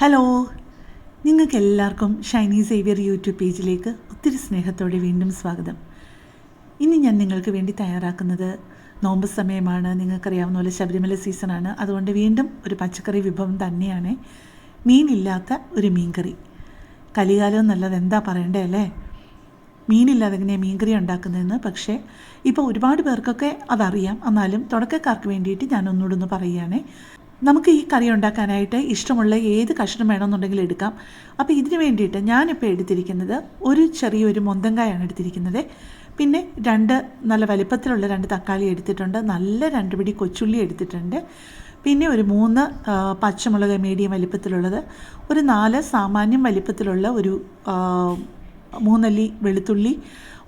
Hello നിങ്ങൾക്ക് എല്ലാവർക്കും Shiny Xavier YouTube പേജിലേക്ക് ഒത്തിരി സ്നേഹത്തോടെ വീണ്ടും സ്വാഗതം. ഇനി ഞാൻ നിങ്ങൾക്ക് വേണ്ടി തയ്യാറാക്കുന്നത് നോമ്പ് സമയമാണ്. നിങ്ങൾക്കറിയാവുന്ന പോലെ ശബരിമല സീസണാണ് അതുകൊണ്ട് വീണ്ടും ഒരു പച്ചക്കറി വിഭവം തന്നെയാണ്. മീനില്ലാത്ത ഒരു മീൻകറി. കലികാലം നല്ലത് എന്താ പറയണ്ടേ അല്ലേ? മീനില്ലാതെ എങ്ങനെയാണ് മീൻകറി ഉണ്ടാക്കുന്നതെന്ന്? പക്ഷേ ഇപ്പോൾ ഒരുപാട് പേർക്കൊക്കെ അതറിയാം. എന്നാലും തുടക്കക്കാർക്ക് വേണ്ടിയിട്ട് ഞാൻ ഒന്നുകൂടെ ഒന്ന് പറയുകയാണേ. നമുക്ക് ഈ കറി ഉണ്ടാക്കാനായിട്ട് ഇഷ്ടമുള്ള ഏത് കഷ്ണം വേണമെന്നുണ്ടെങ്കിലും എടുക്കാം. അപ്പോൾ ഇതിന് വേണ്ടിയിട്ട് ഞാനിപ്പോൾ എടുത്തിരിക്കുന്നത് ഒരു ചെറിയൊരു മൊന്തങ്കായാണ് എടുത്തിരിക്കുന്നത്. പിന്നെ രണ്ട് നല്ല വലിപ്പത്തിലുള്ള രണ്ട് തക്കാളി എടുത്തിട്ടുണ്ട്. നല്ല രണ്ട് പിടി കൊച്ചുള്ളി എടുത്തിട്ടുണ്ട്. പിന്നെ ഒരു മൂന്ന് പച്ചമുളക് മീഡിയം വലിപ്പത്തിലുള്ളത് ഒരു നാല് സാമാന്യം വലിപ്പത്തിലുള്ള ഒരു മൂന്നല്ലി വെളുത്തുള്ളി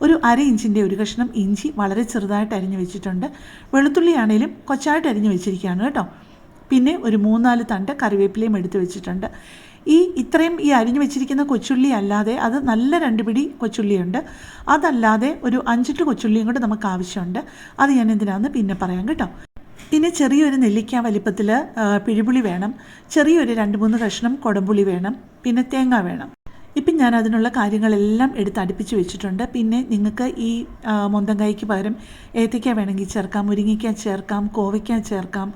ഒരു അര ഇഞ്ചിന്റെ ഒരു കഷ്ണം ഇഞ്ചി വളരെ ചെറുതായിട്ട് അരിഞ്ഞു വെച്ചിട്ടുണ്ട്. വെളുത്തുള്ളി കൊച്ചായിട്ട് അരിഞ്ഞു വെച്ചിരിക്കുകയാണ് കേട്ടോ. പിന്നെ ഒരു മൂന്നാൽ തണ്ട് കറിവേപ്പിലയും എടുത്തു വെച്ചിട്ടുണ്ട്. ഈ ഇത്രയും ഈ അരിഞ്ഞു വെച്ചിരിക്കുന്ന കൊച്ചുള്ളി അല്ലാതെ അത് നല്ല രണ്ട് പിടി കൊച്ചുള്ളിയുണ്ട്. അതല്ലാതെ ഒരു അഞ്ചെട്ട് കൊച്ചുള്ളിയും കൂടെ നമുക്ക് ആവശ്യമുണ്ട്. അത് ഞാൻ എന്തിനാന്ന് പിന്നെ പറയാം കേട്ടോ. പിന്നെ ചെറിയൊരു നെല്ലിക്ക വലിപ്പത്തിൽ പിഴിപുളി വേണം. ചെറിയൊരു രണ്ട് മൂന്ന് കഷ്ണം കൊടമ്പുളി വേണം. പിന്നെ തേങ്ങ വേണം. ഞാൻ അതിനുള്ള കാര്യങ്ങളെല്ലാം എടുത്ത് അടുപ്പിച്ച് വെച്ചിട്ടുണ്ട്. പിന്നെ നിങ്ങൾക്ക് ഈ മുന്തങ്കായ്ക്ക് പകരം ഏത്തയ്ക്ക വേണമെങ്കിൽ ചേർക്കാം മുരിങ്ങയ്ക്ക ചേർക്കാം കോവയ്ക്ക ചേർക്കാം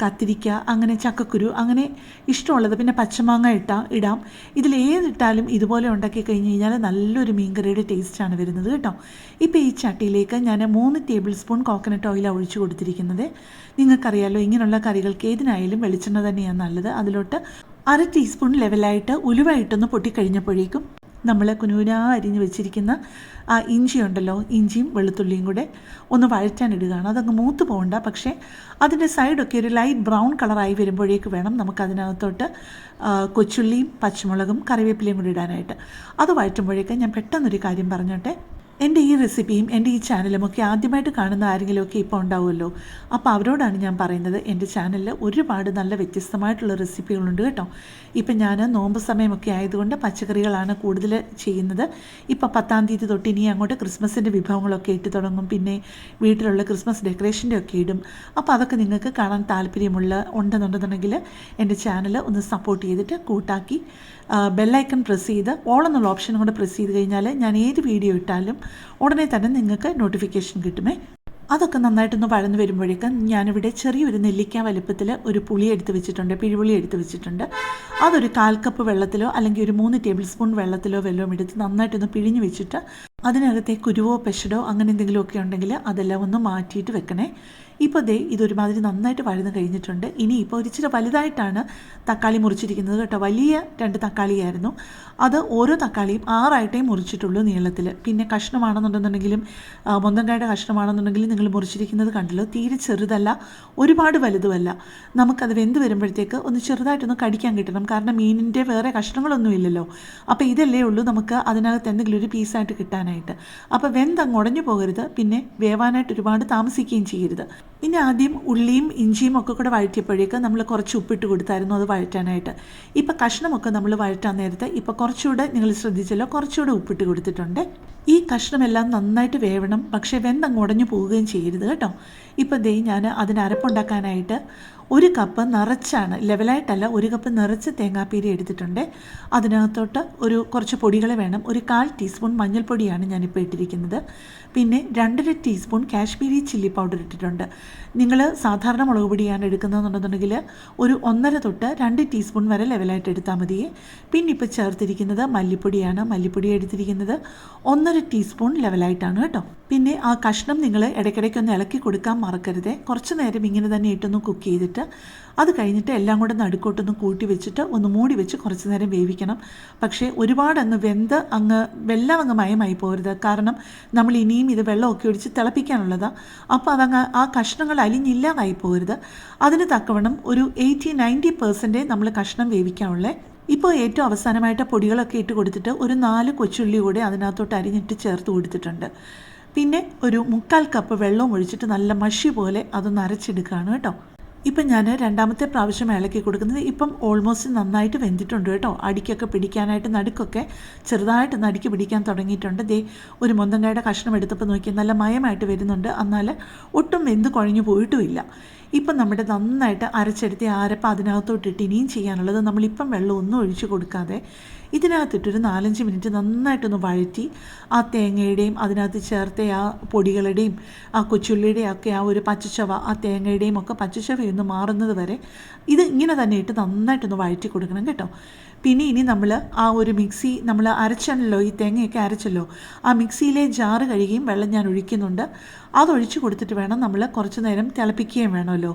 കത്തിരിക്ക അങ്ങനെ ചക്കക്കുരു അങ്ങനെ ഇഷ്ടമുള്ളത് പിന്നെ പച്ചമാങ്ങ ഇട്ടാ ഇടാം. ഇതിൽ ഏതിട്ടാലും ഇതുപോലെ ഉണ്ടാക്കി കഴിഞ്ഞ് കഴിഞ്ഞാൽ നല്ലൊരു മീൻകറിയുടെ ടേസ്റ്റാണ് വരുന്നത് കേട്ടോ. ഇപ്പോൾ ഈ ചട്ടിയിലേക്ക് ഞാൻ മൂന്ന് ടേബിൾ സ്പൂൺ കോക്കനട്ട് ഓയിലാണ് ഒഴിച്ചു കൊടുത്തിരിക്കുന്നത്. നിങ്ങൾക്കറിയാലോ ഇങ്ങനെയുള്ള കറികൾക്ക് ഏതിനായാലും വെളിച്ചെണ്ണ തന്നെയാണ് നല്ലത്. അതിലോട്ട് അര ടീസ്പൂൺ ലെവലായിട്ട് ഉലുവ ഇട്ടൊന്ന് പൊട്ടിക്കഴിഞ്ഞപ്പോഴേക്കും നമ്മൾ കുനുകുനാ അരിഞ്ഞ് വെച്ചിരിക്കുന്ന ആ ഇഞ്ചി ഉണ്ടല്ലോ ഇഞ്ചിയും വെളുത്തുള്ളിയും കൂടെ ഒന്ന് വഴറ്റാനിടുകയാണ് അതങ്ങ് മൂത്ത് പോകണ്ട പക്ഷേ അതിന്റെ സൈഡൊക്കെ ഒരു ലൈറ്റ് ബ്രൗൺ കളറായി വരുമ്പോഴേക്ക് വേണം നമുക്കതിനകത്തോട്ട് കൊച്ചുള്ളിയും പച്ചമുളകും കറിവേപ്പിലയും കൂടി ഇടാനായിട്ട്. അത് വഴറ്റുമ്പോഴേക്ക് ഞാൻ പെട്ടെന്നൊരു കാര്യം പറഞ്ഞോട്ടെ. എന്റെ ഈ റെസിപ്പിയും എന്റെ ഈ ചാനലും ഒക്കെ ആദ്യമായിട്ട് കാണുന്ന ആരെങ്കിലുമൊക്കെ ഇപ്പോൾ ഉണ്ടാവുമല്ലോ? അപ്പോൾ അവരോടാണ് ഞാൻ പറയുന്നത് എന്റെ ചാനലിൽ ഒരുപാട് നല്ല വ്യത്യസ്തമായിട്ടുള്ള റെസിപ്പികളുണ്ട് കേട്ടോ. ഇപ്പം ഞാൻ നോമ്പ് സമയമൊക്കെ ആയതുകൊണ്ട് പച്ചക്കറികളാണ് കൂടുതൽ ചെയ്യുന്നത്. ഇപ്പോൾ പത്താം തീയതി തൊട്ട് ഇനി അങ്ങോട്ട് ക്രിസ്മസിന്റെ വിഭവങ്ങളൊക്കെ ഇട്ട് തുടങ്ങും. പിന്നെ വീട്ടിലുള്ള ക്രിസ്മസ് ഡെക്കറേഷന്റെ ഒക്കെ ഇടും. അപ്പോൾ അതൊക്കെ നിങ്ങൾക്ക് കാണാൻ താല്പര്യമുള്ള ഉണ്ടെന്നുണ്ടെന്നുണ്ടെങ്കിൽ എന്റെ ചാനൽ ഒന്ന് സപ്പോർട്ട് ചെയ്തിട്ട് കൂട്ടാക്കി ബെല്ലൈക്കൺ പ്രസ് ചെയ്ത് ഓൾ എന്നുള്ള ഓപ്ഷൻ കൂടെ പ്രസ് ചെയ്ത് കഴിഞ്ഞാൽ ഞാൻ ഏത് വീഡിയോ ഇട്ടാലും ഉടനെ തന്നെ നിങ്ങൾക്ക് നോട്ടിഫിക്കേഷൻ കിട്ടുമേ. അതൊക്കെ നന്നായിട്ടൊന്ന് വഴന്ന് വരുമ്പോഴേക്കും ഞാനിവിടെ ചെറിയൊരു നെല്ലിക്ക വലുപ്പത്തിൽ ഒരു പുളി എടുത്ത് വെച്ചിട്ടുണ്ട് പിഴിപുളി എടുത്ത് വെച്ചിട്ടുണ്ട്. അതൊരു കാൽ കപ്പ് വെള്ളത്തിലോ അല്ലെങ്കിൽ ഒരു മൂന്ന് ടേബിൾ സ്പൂൺ വെള്ളത്തിലോ വെല്ലവും എടുത്ത് നന്നായിട്ടൊന്ന് പിഴിഞ്ഞ് വെച്ചിട്ട് അതിനകത്തെ കുരുവോ പെഷടോ അങ്ങനെ എന്തെങ്കിലുമൊക്കെ ഉണ്ടെങ്കിൽ അതെല്ലാം ഒന്ന് മാറ്റിയിട്ട് വെക്കണേ. ഇപ്പോൾ ദേ ഇതൊരുമാതിരി നന്നായിട്ട് വഴന്ന് കഴിഞ്ഞിട്ടുണ്ട്. ഇനി ഇപ്പോൾ ഒരിച്ചിരി വലുതായിട്ടാണ് തക്കാളി മുറിച്ചിരിക്കുന്നത് കേട്ടോ. വലിയ രണ്ട് തക്കാളിയായിരുന്നു. അത് ഓരോ തക്കാളിയും ആറായിട്ടേ മുറിച്ചിട്ടുള്ളൂ നീളത്തിൽ. പിന്നെ കഷ്ണമാണെന്നുണ്ടെന്നുണ്ടെങ്കിലും മൊന്തങ്കായുടെ കഷ്ണമാണെന്നുണ്ടെങ്കിലും നിങ്ങൾ മുറിച്ചിരിക്കുന്നത് കണ്ടല്ലോ. തീരെ ചെറുതല്ല. ഒരുപാട് വലുതുമല്ല. നമുക്കത് വെന്ത് വരുമ്പോഴത്തേക്ക് ഒന്ന് ചെറുതായിട്ടൊന്ന് കടിക്കാൻ കിട്ടണം. കാരണം മീനിന്റെ വേറെ കഷ്ണങ്ങളൊന്നും ഇല്ലല്ലോ. അപ്പോൾ ഇതല്ലേ ഉള്ളൂ നമുക്ക് അതിനകത്ത് എന്തെങ്കിലും ഒരു പീസായിട്ട് കിട്ടാനായിട്ട്. അപ്പോൾ വെന്തങ്ങ് ഉടഞ്ഞു പോകരുത്. പിന്നെ വേവാനായിട്ട് ഒരുപാട് താമസിക്കുകയും ചെയ്യരുത്. ഇനി ആദ്യം ഉള്ളിയും ഇഞ്ചിയും ഒക്കെ കൂടെ വഴറ്റിയപ്പോഴേക്ക് നമ്മൾ കുറച്ച് ഉപ്പിട്ട് കൊടുത്തായിരുന്നു അത് വഴറ്റാനായിട്ട്. ഇപ്പം കഷ്ണമൊക്കെ നമ്മൾ വഴറ്റാൻ നേരത്തെ ഇപ്പം കുറച്ചുകൂടെ നിങ്ങൾ ശ്രദ്ധിച്ചല്ലോ കുറച്ചുകൂടെ ഉപ്പിട്ട് കൊടുത്തിട്ടുണ്ട്. ഈ കഷ്ണമെല്ലാം നന്നായിട്ട് വേവണം പക്ഷേ വെന്തങ്ങ് ഉടഞ്ഞു പോവുകയും ചെയ്യരുത് കേട്ടോ. ഇപ്പം ദേ ഞാൻ അതിന് അരപ്പുണ്ടാക്കാനായിട്ട് ഒരു കപ്പ് നിറച്ചാണ് ലെവലായിട്ടല്ല ഒരു കപ്പ് നിറച്ച് തേങ്ങാപ്പീരി എടുത്തിട്ടുണ്ട്. അതിനകത്തോട്ട് ഒരു കുറച്ച് പൊടികൾ വേണം. ഒരു കാൽ ടീസ്പൂൺ മഞ്ഞൾപ്പൊടിയാണ് ഞാനിപ്പോൾ ഇട്ടിരിക്കുന്നത്. പിന്നെ രണ്ടര ടീസ്പൂൺ കാശ്മീരി ചില്ലി പൗഡർ ഇട്ടിട്ടുണ്ട്. നിങ്ങൾ സാധാരണ മുളക് പൊടിയാണ് എടുക്കുന്നതെന്നുണ്ടെന്നുണ്ടെങ്കിൽ ഒരു ഒന്നര തൊട്ട് രണ്ട് ടീസ്പൂൺ വരെ ലെവലായിട്ട് എടുത്താൽ മതി പിന്നെ ഇപ്പോൾ ചേർത്തിരിക്കുന്നത് മല്ലിപ്പൊടിയാണ്. മല്ലിപ്പൊടി എടുത്തിരിക്കുന്നത് ഒന്നര ടീസ്പൂൺ ലെവലായിട്ടാണ് കേട്ടോ. പിന്നെ ആ കഷ്ണം നിങ്ങൾ ഇടയ്ക്കിടയ്ക്ക് ഒന്ന് ഇളക്കി കൊടുക്കാൻ മറക്കരുത്. കുറച്ച് നേരം ഇങ്ങനെ തന്നെ ഇട്ടൊന്ന് കുക്ക് ചെയ്തിട്ട് അത് കഴിഞ്ഞിട്ട് എല്ലാം കൂടെ നടുക്കോട്ടൊന്ന് കൂട്ടി വെച്ചിട്ട് ഒന്ന് മൂടി വെച്ച് കുറച്ച് നേരം വേവിക്കണം. പക്ഷേ ഒരുപാട് അങ്ങ് വെന്ത് അങ്ങ് വെള്ളം അങ്ങ് മയമായി പോരുത്. കാരണം നമ്മൾ ഇനിയും ഇത് വെള്ളമൊക്കെ ഒഴിച്ച് തിളപ്പിക്കാനുള്ളതാണ് അപ്പോൾ അതങ്ങ് ആ കഷ്ണങ്ങൾ അലിഞ്ഞില്ലാതായി പോരുത്. അതിന് തക്കവണ്ണം ഒരു എയ്റ്റി നയന്റി പെർസെന്റേ നമ്മൾ കഷ്ണം വേവിക്കാനുള്ളേ. ഇപ്പോൾ ഏറ്റവും അവസാനമായിട്ട് പൊടികളൊക്കെ ഇട്ട് കൊടുത്തിട്ട് ഒരു നാല് കൊച്ചുള്ളി കൂടെ അതിനകത്തോട്ട് അരിഞ്ഞിട്ട് ചേർത്ത് കൊടുത്തിട്ടുണ്ട്. പിന്നെ ഒരു മുക്കാൽ കപ്പ് വെള്ളം ഒഴിച്ചിട്ട് നല്ല മഷി പോലെ അതൊന്ന് അരച്ചെടുക്കുകയാണ് കേട്ടോ. ഇപ്പം ഞാൻ രണ്ടാമത്തെ പ്രാവശ്യം ഇളക്കി കൊടുക്കുന്നത് ഇപ്പം ഓൾമോസ്റ്റ് നന്നായിട്ട് വെന്തിട്ടുണ്ട് കേട്ടോ. അടിക്കൊക്കെ പിടിക്കാനായിട്ട് നടുക്കൊക്കെ ചെറുതായിട്ട് നടുക്ക് പിടിക്കാൻ തുടങ്ങിയിട്ടുണ്ട്. ദേ ഒരു മുന്തങ്ങയുടെ കഷ്ണം എടുത്തപ്പോൾ നോക്കി നല്ല മയമായിട്ട് വരുന്നുണ്ട്. എന്നാൽ ഒട്ടും വെന്ത് കുഴഞ്ഞു പോയിട്ടുമില്ല. ഇപ്പം നമ്മുടെ നന്നായിട്ട് അരച്ചെടുത്ത് അരപ്പ് അതിനകത്തോട്ടിട്ട് ഇനിയും ചെയ്യാനുള്ളത് നമ്മളിപ്പം വെള്ളം ഒന്നും ഒഴിച്ചു കൊടുക്കാതെ ഇതിനകത്തിട്ടൊരു നാലഞ്ച് മിനിറ്റ് നന്നായിട്ടൊന്ന് വഴറ്റി ആ തേങ്ങയുടെയും അതിനകത്ത് ചേർത്ത ആ പൊടികളുടെയും ആ കൊച്ചുള്ളിയുടെയും ഒക്കെ ആ ഒരു പച്ചച്ചവ ആ തേങ്ങയുടെയും ഒക്കെ പച്ചച്ചവയൊന്ന് മാറുന്നത് വരെ ഇത് ഇങ്ങനെ തന്നെ ഇട്ട് നന്നായിട്ടൊന്ന് വഴറ്റി കൊടുക്കണം കേട്ടോ. പിന്നെ ഇനി നമ്മൾ ആ ഒരു മിക്സി നമ്മൾ അരച്ചണല്ലോ ഈ തേങ്ങയൊക്കെ അരച്ചല്ലോ ആ മിക്സിയിലെ ജാറ് കഴുകിയും വെള്ളം ഞാൻ ഒഴിക്കുന്നുണ്ട്. അതൊഴിച്ച് കൊടുത്തിട്ട് വേണം നമ്മൾ കുറച്ച് നേരം തിളപ്പിക്കുകയും വേണമല്ലോ.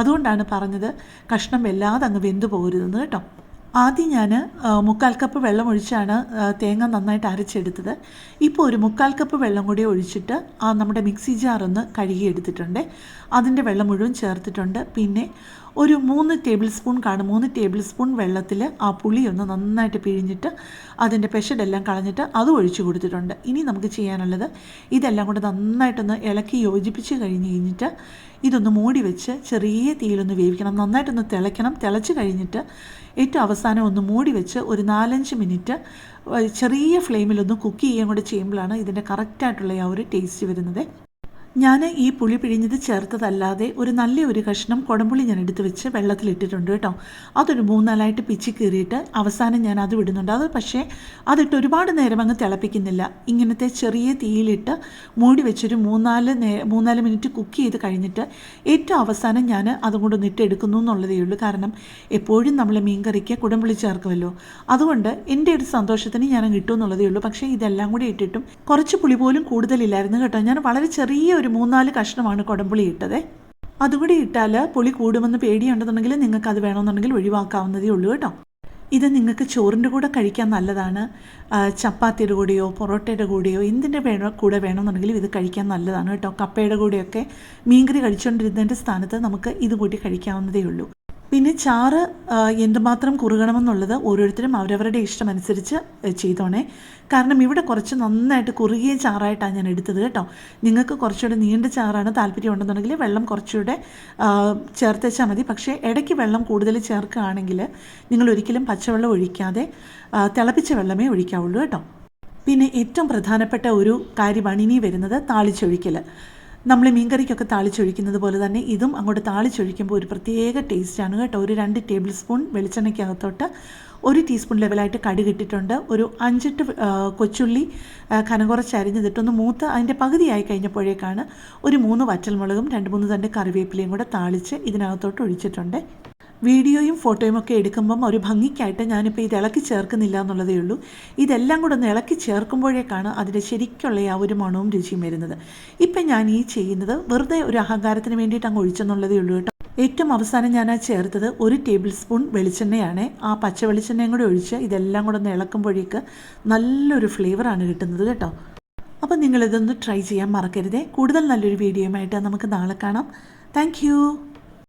അതുകൊണ്ടാണ് പറഞ്ഞത് കഷ്ണം വല്ലാതെ അങ്ങ് വെന്തു പോകരുതെന്ന് കേട്ടോ. ആദ്യം ഞാൻ മുക്കാൽ കപ്പ് വെള്ളം ഒഴിച്ചാണ് തേങ്ങ നന്നായിട്ട് അരച്ചെടുത്തത്. ഇപ്പോൾ ഒരു മുക്കാൽ കപ്പ് വെള്ളം കൂടി ഒഴിച്ചിട്ട് ആ നമ്മുടെ മിക്സി ജാർ ഒന്ന് കഴുകിയെടുത്തിട്ടുണ്ട്. അതിന്റെ വെള്ളം മുഴുവൻ ചേർത്തിട്ടുണ്ട്. പിന്നെ ഒരു മൂന്ന് ടേബിൾ സ്പൂൺ കാണും മൂന്ന് ടേബിൾ സ്പൂൺ വെള്ളത്തിൽ ആ പുളി ഒന്ന് നന്നായിട്ട് പിഴിഞ്ഞിട്ട് അതിന്റെ പെഷഡെല്ലാം കളഞ്ഞിട്ട് അത് ഒഴിച്ചു കൊടുത്തിട്ടുണ്ട്. ഇനി നമുക്ക് ചെയ്യാനുള്ളത് ഇതെല്ലാം കൂടെ നന്നായിട്ടൊന്ന് ഇളക്കി യോജിപ്പിച്ച് കഴിഞ്ഞ് കഴിഞ്ഞിട്ട് ഇതൊന്ന് മൂടി വെച്ച് ചെറിയ തീയിലൊന്ന് വേവിക്കണം. നന്നായിട്ടൊന്ന് തിളയ്ക്കണം. തിളച്ച് കഴിഞ്ഞിട്ട് ഏറ്റവും അവസാനം ഒന്ന് മൂടി വെച്ച് ഒരു നാലഞ്ച് മിനിറ്റ് ചെറിയ ഫ്ലെയിമിലൊന്ന് കുക്ക് ചെയ്യുകയും കൂടെ ചെയ്യുമ്പോഴാണ് ഇതിന്റെ കറക്റ്റായിട്ടുള്ള ആ ഒരു ടേസ്റ്റ് വരുന്നത്. ഞാൻ ഈ പുളി പിഴിഞ്ഞത് ചേർത്തതല്ലാതെ ഒരു നല്ല ഒരു കഷ്ണം കുടംപുളി ഞാൻ എടുത്ത് വെച്ച് വെള്ളത്തിലിട്ടിട്ടുണ്ട് കേട്ടോ. അതൊരു മൂന്നാലായിട്ട് പിച്ചി കീറിയിട്ട് അവസാനം ഞാൻ അത് വിടുന്നുണ്ട്. അത് പക്ഷേ അതിട്ട് ഒരുപാട് നേരം അങ്ങ് തിളപ്പിക്കുന്നില്ല. ഇങ്ങനത്തെ ചെറിയ തീയിലിട്ട് മൂടി വെച്ചൊരു മൂന്നാൽ നേ മൂന്നാൽ മിനിറ്റ് കുക്ക് ചെയ്ത് കഴിഞ്ഞിട്ട് ഏറ്റവും അവസാനം ഞാൻ അതും കൊണ്ട് നിട്ടെടുക്കുന്നു എന്നുള്ളതേ ഉള്ളൂ. കാരണം എപ്പോഴും നമ്മൾ മീൻകറിക്ക് കുടംപുളി ചേർക്കുമല്ലോ. അതുകൊണ്ട് എന്റെ ഒരു സന്തോഷത്തിന് ഞാൻ കിട്ടും എന്നുള്ളതേ ഉള്ളൂ. പക്ഷേ ഇതെല്ലാം കൂടി ഇട്ടിട്ടും കുറച്ച് പുളി പോലും കൂടുതലില്ലായിരുന്നു കേട്ടോ. ഞാൻ വളരെ ചെറിയ ഒരു മൂന്നാൽ കഷ്ണമാണ് കുടംപുളി ഇട്ടത്. അതുകൂടി ഇട്ടാൽ പുളി കൂടുമെന്ന് പേടിയുണ്ടെന്നുണ്ടെങ്കിൽ നിങ്ങൾക്ക് അത് വേണമെന്നുണ്ടെങ്കിൽ ഒഴിവാക്കാവുന്നതേ ഉള്ളൂ കേട്ടോ. ഇത് നിങ്ങൾക്ക് ചോറിന്റെ കൂടെ കഴിക്കാൻ നല്ലതാണ്. ചപ്പാത്തിയുടെ കൂടെയോ പൊറോട്ടയുടെ കൂടെയോ എന്തിന്റെ വേണോ കൂടെ വേണമെന്നുണ്ടെങ്കിലും ഇത് കഴിക്കാൻ നല്ലതാണ് കേട്ടോ. കപ്പയുടെ കൂടെയൊക്കെ മീൻകറി കഴിച്ചുകൊണ്ടിരുന്നതിന്റെ സ്ഥാനത്ത് നമുക്ക് ഇത് കൂട്ടി കഴിക്കാവുന്നതേ ഉള്ളൂ. പിന്നെ ചാറ് എന്തുമാത്രം കുറുകണമെന്നുള്ളത് ഓരോരുത്തരും അവരവരുടെ ഇഷ്ടമനുസരിച്ച് ചെയ്തോണേ. കാരണം ഇവിടെ കുറച്ച് നന്നായിട്ട് കുറുകിയ ചാറായിട്ടാണ് ഞാൻ എടുത്തത് കേട്ടോ. നിങ്ങൾക്ക് കുറച്ചുകൂടെ നീണ്ട ചാറാണ് താല്പര്യം ഉണ്ടെന്നുണ്ടെങ്കിൽ വെള്ളം കുറച്ചുകൂടെ ചേർത്തേച്ചാൽ മതി. പക്ഷേ ഇടയ്ക്ക് വെള്ളം കൂടുതൽ ചേർക്കുകയാണെങ്കിൽ നിങ്ങൾ ഒരിക്കലും പച്ചവെള്ളം ഒഴിക്കാതെ തിളപ്പിച്ച വെള്ളമേ ഒഴിക്കാവുള്ളൂ കേട്ടോ. പിന്നെ ഏറ്റവും പ്രധാനപ്പെട്ട ഒരു കാര്യമാണ് ഇനി വരുന്നത് താളിച്ചൊഴിക്കൽ നമ്മൾ മീൻകറിക്കൊക്കെ താളിച്ചൊഴിക്കുന്നത് പോലെ തന്നെ ഇതും അങ്ങോട്ട് താളിച്ചൊഴിക്കുമ്പോൾ ഒരു പ്രത്യേക ടേസ്റ്റാണ് കേട്ടോ. ഒരു രണ്ട് ടേബിൾ സ്പൂൺ വെളിച്ചെണ്ണയ്ക്കകത്തോട്ട് ഒരു ടീസ്പൂൺ ലെവലായിട്ട് കടുക് ഇട്ടിട്ടുണ്ട് ഒരു അഞ്ചെട്ട് കൊച്ചുള്ളി ആ, കനം കുറച്ച് അരിഞ്ഞതിട്ടൊന്ന് മൂത്ത് അതിന്റെ പകുതിയായി കഴിഞ്ഞപ്പോഴേക്കാണ് ഒരു മൂന്ന് വറ്റൽമുളകും രണ്ട് മൂന്ന് തണ്ട് കറിവേപ്പിലയും കൂടെ താളിച്ച് ഇതിനകത്തോട്ട് ഒഴിച്ചിട്ടുണ്ട്. വീഡിയോയും ഫോട്ടോയും ഒക്കെ എടുക്കുമ്പം ഒരു ഭംഗിക്കായിട്ട് ഞാനിപ്പോൾ ഇത് ഇളക്കി ചേർക്കുന്നില്ല എന്നുള്ളതേ ഉള്ളൂ. ഇതെല്ലാം കൂടെ ഒന്ന് ഇളക്കി ചേർക്കുമ്പോഴേക്കാണ് അതിന്റെ ശരിക്കുള്ള ആ ഒരു മണവും രുചിയും വരുന്നത്. ഇപ്പം ഞാൻ ഈ ചെയ്യുന്നത് വെറുതെ ഒരു അഹങ്കാരത്തിന് വേണ്ടിയിട്ട് അങ്ങ് ഒഴിച്ചെന്നുള്ളതേ ഉള്ളൂ കേട്ടോ. ഏറ്റവും അവസാനം ഞാൻ ആ ചേർത്തത് ഒരു ടേബിൾ സ്പൂൺ വെളിച്ചെണ്ണയാണ്. ആ പച്ച വെളിച്ചെണ്ണയും കൂടെ ഒഴിച്ച് ഇതെല്ലാം കൂടെ ഒന്ന് ഇളക്കുമ്പോഴേക്ക് നല്ലൊരു ഫ്ലേവറാണ് കിട്ടുന്നത് കേട്ടോ. അപ്പോൾ നിങ്ങളിതൊന്ന് ട്രൈ ചെയ്യാൻ മറക്കരുതേ. കൂടുതൽ നല്ലൊരു വീഡിയോയുമായിട്ട് നമുക്ക് നാളെ കാണാം. താങ്ക്